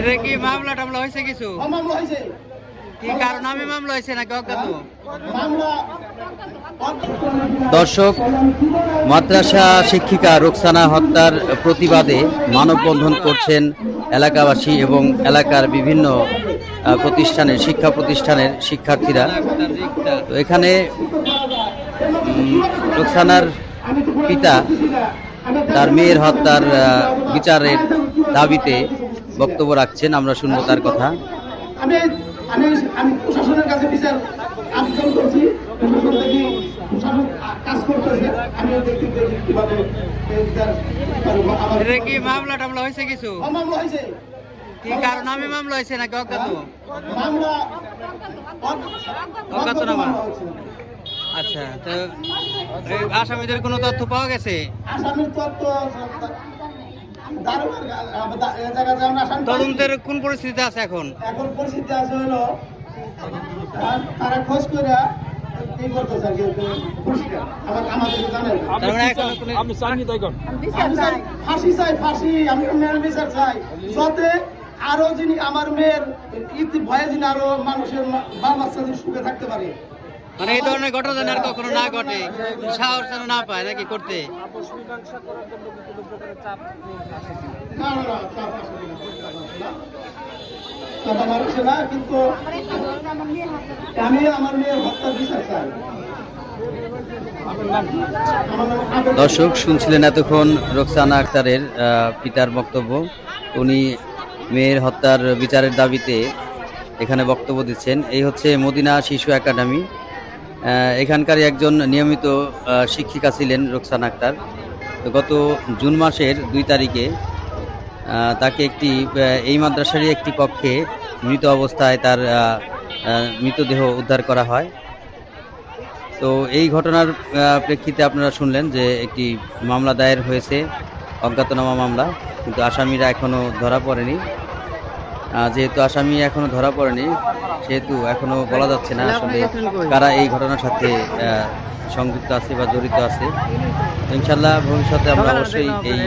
এটা কি মামলা টামলা হয়েছে কিছু? মামলা হয়েছে। কি কারণ? আমি মামলা হয়েছে নাকি অজ্ঞাত? দর্শক মাদ্রাসা শিক্ষিকা রোকসানা হত্যার প্রতিবাদে মানববন্ধন করছেন এলাকাবাসী এবং এলাকার বিভিন্ন প্রতিষ্ঠানের শিক্ষা প্রতিষ্ঠানের শিক্ষার্থীরা। তো এখানে রোকসানার পিতা তার মেয়ের হত্যার বিচারের দাবিতে বক্তব্য রাখছেন আমরা শুনব তার কথা। আমি আমি আমি প্রশাসনের কাছে বিচার আবেদন করছি। প্রশাসন দেখি প্রশাসন কাজ করতেছে আমি দেখি দেখি কীভাবে এটা কি মামলা টামলা হয়েছে কিছু? মামলা হয়েছে। কি কারণ আমি মামলা হয়েছে নাকি অজ্ঞাত? মামলা অজ্ঞাত না মা? মামলা আচ্ছা তো আসামিদের কোনো তথ্য পাওয়া গেছে? আসামির তত্ত্ব তদন্তের কোন পরিস্থিতিতে আছে এখন? এখন পরিস্থিতি আছে হলো তারা- তারা খোঁজ করে কি করতেছে আর কি পরিষ্কার আমার আমাদের জানেন। তার মানে আমি ফাঁসি চাই ফাঁসি। আমি বিচার চাই। যাতে আরও যিনি আমার মেয়ের ইতি ভয়ে যিনি আরও মানুষের মা- বাল বাচ্চা যিনি সুখে থাকতে পারে মানে এই ধরনের ঘটনা যেন আর কখনো না ঘটে, সাহস যেন না পায় নাকি করতে। দর্শক, শুনছিলেন এতক্ষণ রোকসানা আক্তারের পিতার বক্তব্য। উনি মেয়ের হত্যার বিচারের দাবিতে এখানে বক্তব্য দিচ্ছেন। এই হচ্ছে মদিনা শিশু একাডেমি। এখানকারই একজন নিয়মিত শিক্ষিকা ছিলেন রোকসানা আক্তার। গত জুন মাসের দুই তারিখে তাকে একটি এই মাদ্রাসারই একটি কক্ষে মৃত অবস্থায় তার মৃতদেহ উদ্ধার করা হয়। তো এই ঘটনার প্রেক্ষিতে আপনারা শুনলেন যে একটি মামলা দায়ের হয়েছে, অজ্ঞাতনামা মামলা। কিন্তু আসামিরা এখনও ধরা পড়েনি। যেহেতু আসামি এখনও ধরা পড়েনি সেহেতু এখনও বলা যাচ্ছে না আসলে কারা এই ঘটনার সাথে সংযুক্ত আছে বা জড়িত আছে। ইনশাল্লাহ ভবিষ্যতে আমরা অবশ্যই এই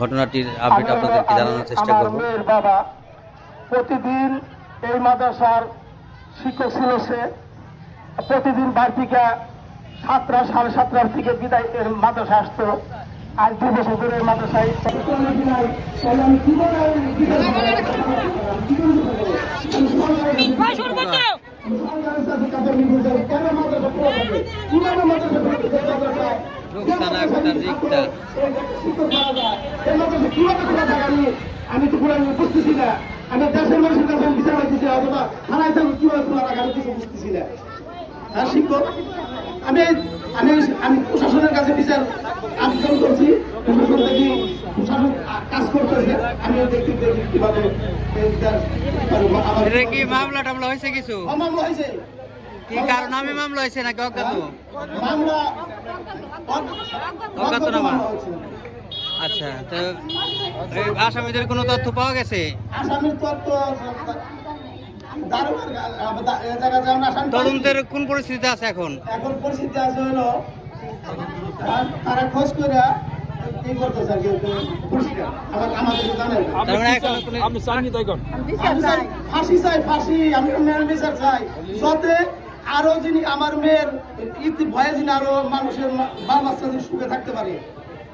ঘটনাটির আপডেট আপনাদেরকে জানানোর চেষ্টা করব। প্রতিদিন এই মাদ্রাসার শিক্ষক ছিল সে। প্রতিদিন বাড়ি সাতটা সাড়ে সাতটার থেকে বিদায় মাদ্রাসা আসতো। রিক্তা আমি তো পুরো বুঝতেছি না আমি দেশের মানুষের কাছে বিচার পাইতেছি অথবা থানায় কীভাবে কিছু বুঝতেছি না হ্যাঁ শিক্ষক আমি আমি আমি প্রশাসনের কাছে বিচার আবেদন করছি। প্রশাসন দেখি প্রশাসন কাজ করতেছে। আমি দেখি দেখি কীভাবে এই বিচার পারব। আমার এটা কি মামলা টামলা হয়েছে কিছু? মামলা হয়েছে। কি কারণ আমি মামলা হয়েছে নাকি অজ্ঞাত? মামলা অজ্ঞাত না আচ্ছা তো আসামিদের কোনো তথ্য পাওয়া গেছে? আসামির তত্ত্ব তদন্তের কোন পরিস্থিতিতে আছে এখন? এখন পরিস্থিতি আছে হলো তারা- তারা খোঁজ করে কি করতেছে আর কি পরিষ্কার আমার আমাদের জানেন। তার মানে আমি ফাঁসি চাই ফাঁসি। আমি বিচার চাই। যাতে আরও যিনি আমার মেয়ের ইতি ভয়ে যিনি আরও মানুষের বাল বাচ্চা সুখে থাকতে পারে